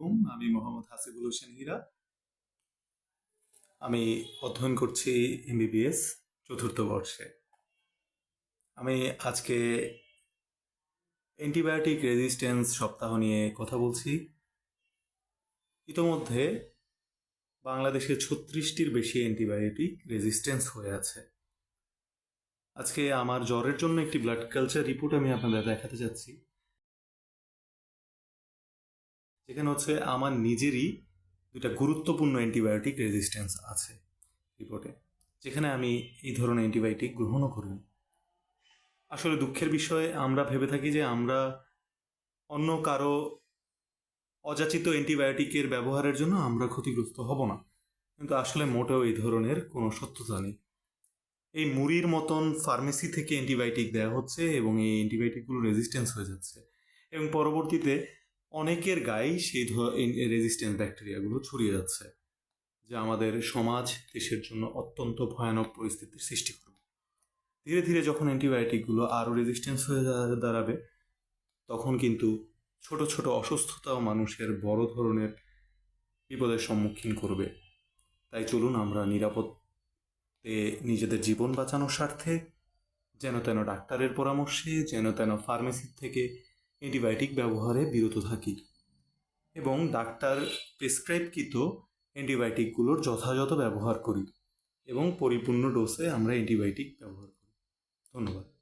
আলাইকুম। আমি মোহাম্মদ হাসিবুল হোসেন হীরা। আমি অধ্যয়ন করছি এমবিবিএস চতুর্থ বর্ষে। আমি আজকে অ্যান্টিবায়োটিক রেজিস্ট্যান্স সপ্তাহ নিয়ে কথা বলছি। ইতোমধ্যে বাংলাদেশে ছত্রিশটির বেশি অ্যান্টিবায়োটিক রেজিস্ট্যান্স হয়ে আছে। আজকে আমার জ্বরের জন্য একটি ব্লাড কালচার রিপোর্ট আমি আপনাদের দেখাতে যাচ্ছি। যেখানে হচ্ছে আমার নিজেরই দুইটা গুরুত্বপূর্ণ অ্যান্টিবায়োটিক রেজিস্ট্যান্স আছে রিপোর্টে যেখানে আমি এই ধরনের অ্যান্টিবায়োটিক গ্রহণও করি আসলে দুঃখের বিষয়ে, আমরা ভেবে থাকি যে আমরা অন্য কারও অযাচিত অ্যান্টিবায়োটিকের ব্যবহারের জন্য আমরা ক্ষতিগ্রস্ত হব না। কিন্তু আসলে মোটেও এই ধরনের কোনো সত্যতা নেই। এই মুড়ির মতন ফার্মেসি থেকে অ্যান্টিবায়োটিক দেওয়া হচ্ছে এবং এই অ্যান্টিবায়োটিকগুলো রেজিস্ট্যান্স হয়ে যাচ্ছে। এবং পরবর্তীতে অনেকের গায়ে সেই রেজিস্ট্যান্স ব্যাকটেরিয়াগুলো ছড়িয়ে যাচ্ছে, যা আমাদের সমাজ দেশের জন্য অত্যন্ত ভয়ানক পরিস্থিতির সৃষ্টি করবে। ধীরে ধীরে যখন অ্যান্টিবায়োটিকগুলো আরও রেজিস্ট্যান্স হয়ে দাঁড়াবে, তখন কিন্তু ছোট ছোট অসুস্থতাও মানুষের বড় ধরনের বিপদের সম্মুখীন করবে। তাই চলুন আমরা নিরাপদে নিজেদের জীবন বাঁচানোর স্বার্থে যেন তেন ডাক্তারের পরামর্শে, যেন তেন ফার্মেসি থেকে অ্যান্টিবায়োটিক ব্যবহারে বিরত থাকি এবং ডাক্তার প্রেসক্রাইবকৃত অ্যান্টিবায়োটিকগুলোর যথাযথ ব্যবহার করি এবং পরিপূর্ণ ডোসে আমরা অ্যান্টিবায়োটিক ব্যবহার করি। ধন্যবাদ।